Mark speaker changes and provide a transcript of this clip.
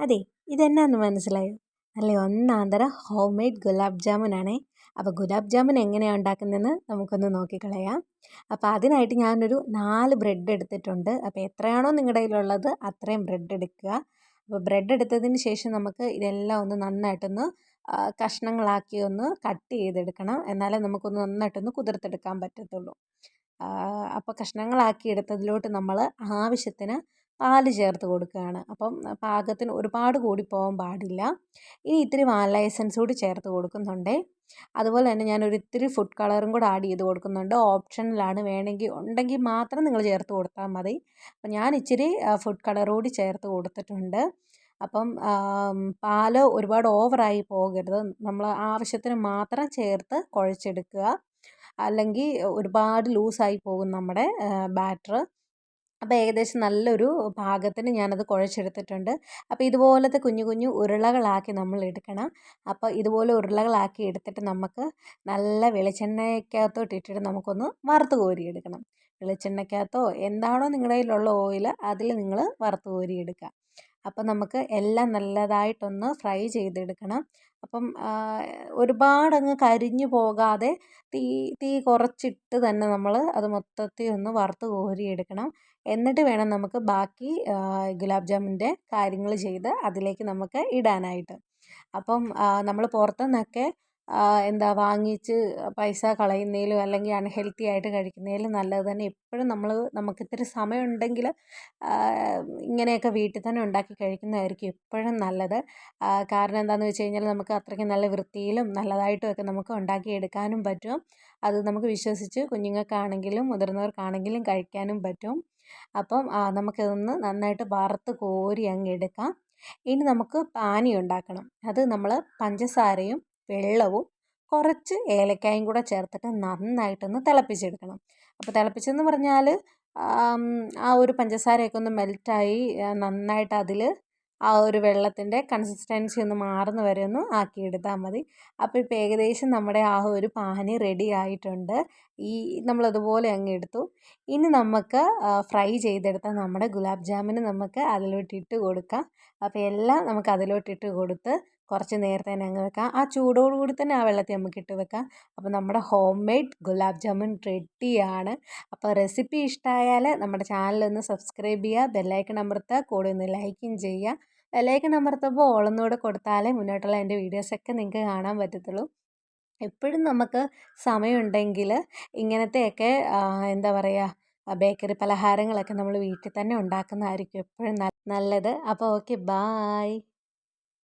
Speaker 1: അതെ ഇതെന്നാന്ന് മനസ്സിലായോ? ഒന്നാം ഒന്നാന്തരം ഹോം മെയ്ഡ് ഗുലാബ് ജാമുനാണേ. അപ്പോൾ ഗുലാബ് ജാമുൻ എങ്ങനെയാണ് ഉണ്ടാക്കുന്നതെന്ന് നമുക്കൊന്ന് നോക്കിക്കളയാം. അപ്പോൾ അതിനായിട്ട് ഞാനൊരു നാല് ബ്രെഡ് എടുത്തിട്ടുണ്ട്. അപ്പോൾ എത്രയാണോ നിങ്ങളുടെ കയ്യിലുള്ളത് അത്രയും ബ്രെഡ് എടുക്കുക. അപ്പോൾ ബ്രെഡ് എടുത്തതിന് ശേഷം നമുക്ക് ഇതെല്ലാം ഒന്ന് നന്നായിട്ടൊന്ന് കഷ്ണങ്ങളാക്കി ഒന്ന് കട്ട് ചെയ്തെടുക്കണം. എന്നാലേ നമുക്കൊന്ന് നന്നായിട്ടൊന്ന് കുതിർത്തെടുക്കാൻ പറ്റത്തുള്ളൂ. അപ്പോൾ കഷ്ണങ്ങളാക്കി എടുത്തതിലോട്ട് നമ്മൾ ആവശ്യത്തിന് പാൽ ചേർത്ത് കൊടുക്കുകയാണ്. അപ്പം പാകത്തിന് ഒരുപാട് കൂടി പോകാൻ പാടില്ല. ഇനി ഇത്തിരി വാനില എസൻസ് കൂടി ചേർത്ത് കൊടുക്കുന്നുണ്ട്. അതുപോലെ തന്നെ ഞാനൊരു ഇത്തിരി ഫുഡ് കളറും കൂടെ ആഡ് ചെയ്ത് കൊടുക്കുന്നുണ്ട്. ഓപ്ഷനിലാണ്. വേണമെങ്കിൽ ഉണ്ടെങ്കിൽ മാത്രം നിങ്ങൾ ചേർത്ത് കൊടുത്താൽ മതി. അപ്പം ഞാൻ ഇച്ചിരി ഫുഡ് കളർ ചേർത്ത് കൊടുത്തിട്ടുണ്ട്. അപ്പം പാൽ ഒരുപാട് ഓവറായി പോകരുത്. നമ്മൾ ആവശ്യത്തിന് മാത്രം ചേർത്ത് കുഴച്ചെടുക്കുക. അല്ലെങ്കിൽ ഒരുപാട് ലൂസായി പോകും നമ്മുടെ ബാറ്റർ. അപ്പോൾ ഏകദേശം നല്ലൊരു പാകത്തിന് ഞാനത് കുഴച്ചെടുത്തിട്ടുണ്ട്. അപ്പോൾ ഇതുപോലത്തെ കുഞ്ഞു കുഞ്ഞു ഉരുളകളാക്കി നമ്മൾ എടുക്കണം. അപ്പോൾ ഇതുപോലെ ഉരുളകളാക്കി എടുത്തിട്ട് നമുക്ക് നല്ല വെളിച്ചെണ്ണയ്ക്കകത്തോട്ട് ഇട്ടിട്ട് നമുക്കൊന്ന് വറുത്ത് കോരിയെടുക്കണം. വെളിച്ചെണ്ണയ്ക്കകത്തോ എന്താണോ നിങ്ങളുടെ കയ്യിലുള്ള ഓയിൽ അതിൽ നിങ്ങൾ വറുത്ത് കോരിയെടുക്കുക. അപ്പം നമുക്ക് എല്ലാം നല്ലതായിട്ടൊന്ന് ഫ്രൈ ചെയ്തെടുക്കണം. അപ്പം ഒരുപാടങ്ങ് കരിഞ്ഞു പോകാതെ തീ തീ കുറച്ചിട്ട് തന്നെ നമ്മൾ അത് മൊത്തത്തിൽ ഒന്ന് വറുത്ത് കോരിയെടുക്കണം. എന്നിട്ട് വേണം നമുക്ക് ബാക്കി ഗുലാബ് ജാമുന്റെ കാര്യങ്ങൾ ചെയ്ത് അതിലേക്ക് നമുക്ക് ഇടാനായിട്ട്. അപ്പം നമ്മൾ പുറത്തുനിന്നൊക്കെ എന്താ വാങ്ങിച്ച് പൈസ കളയുന്നതിലും അല്ലെങ്കിൽ അൺഹെൽത്തി ആയിട്ട് കഴിക്കുന്നതിലും നല്ലത് തന്നെ. എപ്പോഴും നമ്മൾ നമുക്ക് ഇത്തിരി സമയമുണ്ടെങ്കിൽ ഇങ്ങനെയൊക്കെ വീട്ടിൽ തന്നെ ഉണ്ടാക്കി കഴിക്കുന്നതായിരിക്കും എപ്പോഴും നല്ലത്. കാരണം എന്താണെന്ന് വെച്ച് കഴിഞ്ഞാൽ നമുക്ക് അത്രയ്ക്ക് നല്ല വൃത്തിയിലും നല്ലതായിട്ടും ഒക്കെ നമുക്ക് ഉണ്ടാക്കിയെടുക്കാനും പറ്റും. അത് നമുക്ക് വിശ്വസിച്ച് കുഞ്ഞുങ്ങൾക്കാണെങ്കിലും മുതിർന്നവർക്കാണെങ്കിലും കഴിക്കാനും പറ്റും. അപ്പം നമുക്കിതൊന്ന് നന്നായിട്ട് വറുത്ത് കോരി അങ്ങ് എടുക്കാം. ഇനി നമുക്ക് പാനി ഉണ്ടാക്കണം. അത് നമ്മൾ പഞ്ചസാരയും വെള്ളവും കുറച്ച് ഏലക്കായും കൂടെ ചേർത്തിട്ട് നന്നായിട്ടൊന്ന് തിളപ്പിച്ചെടുക്കണം. അപ്പോൾ തിളപ്പിച്ചെന്ന് പറഞ്ഞാൽ ആ ഒരു പഞ്ചസാരയൊക്കെ ഒന്ന് മെൽറ്റായി നന്നായിട്ട് അതിൽ ആ ഒരു വെള്ളത്തിന്റെ കൺസിസ്റ്റൻസി ഒന്ന് മാറുന്ന വരെ ഒന്ന് ആക്കിയെടുത്താൽ മതി. അപ്പോൾ ഇപ്പോൾ ഏകദേശം നമ്മുടെ ആ ഒരു പാനി റെഡി ആയിട്ടുണ്ട്. ഈ നമ്മളതുപോലെ അങ്ങ് എടുത്തു. ഇനി നമുക്ക് ഫ്രൈ ചെയ്തെടുത്ത നമ്മുടെ ഗുലാബ് ജാമുന് നമുക്ക് അതിലോട്ടിട്ട് കൊടുക്കാം. അപ്പോൾ എല്ലാം നമുക്ക് അതിലോട്ടിട്ട് കൊടുത്ത് കുറച്ച് നേരത്തെ തന്നെ അങ്ങ് വെക്കാം. ആ ചൂടോടുകൂടി തന്നെ ആ വെള്ളത്തിൽ നമുക്ക് ഇട്ട് വെക്കാം. അപ്പോൾ നമ്മുടെ ഹോം മെയ്ഡ് ഗുലാബ് ജാമുൻ റെഡിയാണ്. അപ്പോൾ റെസിപ്പി ഇഷ്ടമായാൽ നമ്മുടെ ചാനലൊന്ന് സബ്സ്ക്രൈബ് ചെയ്യുക ബെല്ലൈക്കൺ അമർത്തുക കൂടെ ഒന്ന് ലൈക്കും ചെയ്യുക. ബെല്ലൈക്കൺ അമർത്തുമ്പോൾ ഓളൊന്നുകൂടെ കൊടുത്താലേ മുന്നോട്ടുള്ള എന്റെ വീഡിയോസൊക്കെ നിങ്ങൾക്ക് കാണാൻ പറ്റത്തുള്ളൂ. എപ്പോഴും നമുക്ക് സമയമുണ്ടെങ്കിൽ ഇങ്ങനത്തെയൊക്കെ എന്താ പറയുക ബേക്കറി പലഹാരങ്ങളൊക്കെ നമ്മൾ വീട്ടിൽ തന്നെ ഉണ്ടാക്കുന്നതായിരിക്കും എപ്പോഴും നല്ലത്. അപ്പോൾ ഓക്കെ ബായ്